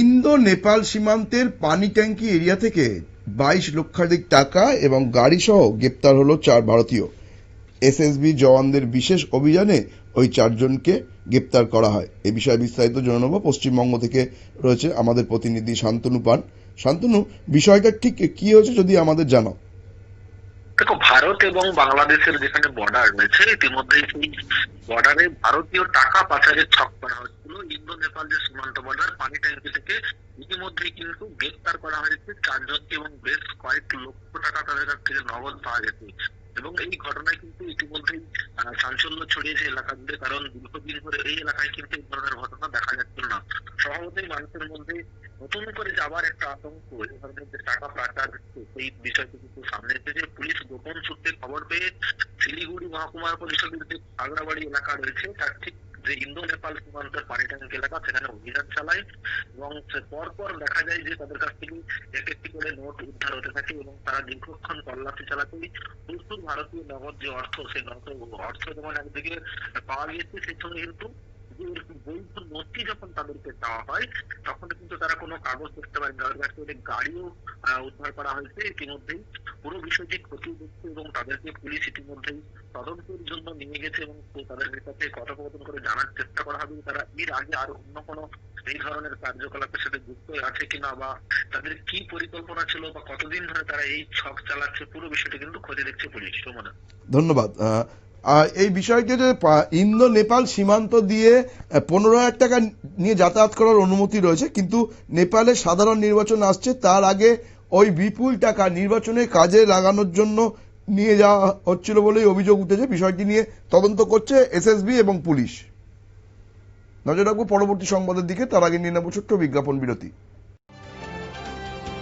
Indo Nepal সীমান্তের পানি ট্যাঙ্কি এরিয়া থেকে বাইশ লক্ষাধিক টাকা এবং গাড়ি সহ গ্রেপ্তার হলো চার ভারতীয়। এসএসবি জওয়ানদের বিশেষ অভিযানে ওই চারজনকে গ্রেপ্তার করা হয়। এ বিষয়ে বিস্তারিত জেনে পশ্চিমবঙ্গ থেকে রয়েছে আমাদের প্রতিনিধি শান্তনু পান শান্তনু, বিষয়টা ঠিক কি হয়েছে যদি আমাদের জানাও? দেখো, ভারত এবং বাংলাদেশের যেখানে বর্ডার রয়েছে ইতিমধ্যে সেই বর্ডারে ভারতীয় টাকা পাচারের ছক করা হচ্ছিল ইন্দো, নেপাল যে সীমান্ত বর্ডার পানি ট্যাঙ্কি থেকে ইতিমধ্যে কিন্তু গ্রেপ্তার করা হয়েছে। চারজনকে এবং বেশ কয়েক লক্ষ টাকা তাদের কাছ থেকে নগদ পাওয়া গেছে। এবং এই ঘটনায় কিন্তু ইতিমধ্যেই চাঞ্চল্য ছড়িয়েছে এলাকা জুড়ে কারণ দীর্ঘদিন ধরে এই এলাকায় কিন্তু এই ধরনের ঘটনা দেখা যাচ্ছিল না। স্বভাবতই মানুষের মধ্যে নতুন করে যাবার একটা আতঙ্ক, এই ধরনের যে টাকা পাচার সেই বিষয়টি কিন্তু সামনে এসেছে। পুলিশ গোপন সূত্রে খবর পেয়ে শিলিগুড়ি মহকুমার পরিষদের যে আগ্রাবাড়ি এলাকা রয়েছে, তার ঠিক যে ইন্দো নেপাল পানি ট্যাঙ্ক এলাকা, সেখানে অভিযান চালায় এবং পরপর দেখা যায় যে তাদের কাছ থেকে এক একটি করে নোট উদ্ধার হতে থাকে এবং তারা দীর্ঘক্ষণ তল্লাশি চালাতেই প্রচুর ভারতীয় নগদ যে অর্থ, সেই অর্থ যেমন একদিকে পাওয়া গিয়েছে, সেই সঙ্গে কিন্তু বৈধ নোটটি যখন তাদেরকে দেওয়া হয় তখন কিন্তু তারা কোনো কাগজ দেখতে পারেন তাদের কাছ থেকে গাড়িও উদ্ধার করা হয়েছে ইতিমধ্যেই পুরো বিষয়টি খতিয়ে দেখছে এবং তাদেরকে পুলিশ ইতিমধ্যেই তদন্তের জন্য নিয়ে গেছে এবং তাদের সাথে কথোপকথন করে জানার চেষ্টা করা হবে তারা এর আগে আর অন্য কোনো এই ধরনের কার্যকলাপের সাথে যুক্ত আছে কিনা বা তাদের কি পরিকল্পনা ছিল বা কতদিন ধরে তারা এই ছক চালাচ্ছে পুরো বিষয়টি কিন্তু খতিয়ে দেখছে পুলিশ ধন্যবাদ এই বিষয়টি যে ইন্দো, নেপাল সীমান্ত দিয়ে পনেরো হাজার টাকা নিয়ে যাতায়াত করার অনুমতি রয়েছে, কিন্তু নেপালে সাধারণ নির্বাচন আসছে, তার আগে ওই বিপুল টাকা নির্বাচনে কাজে লাগানোর জন্য নিয়ে যাওয়া হচ্ছিল বলেই অভিযোগ উঠেছে, বিষয়টি নিয়ে তদন্ত করছে এসএসবি এবং পুলিশ। নজর রাখব পরবর্তী সংবাদের দিকে, তার আগে নিয়ে নেব ছোট্ট বিজ্ঞাপন বিরতি।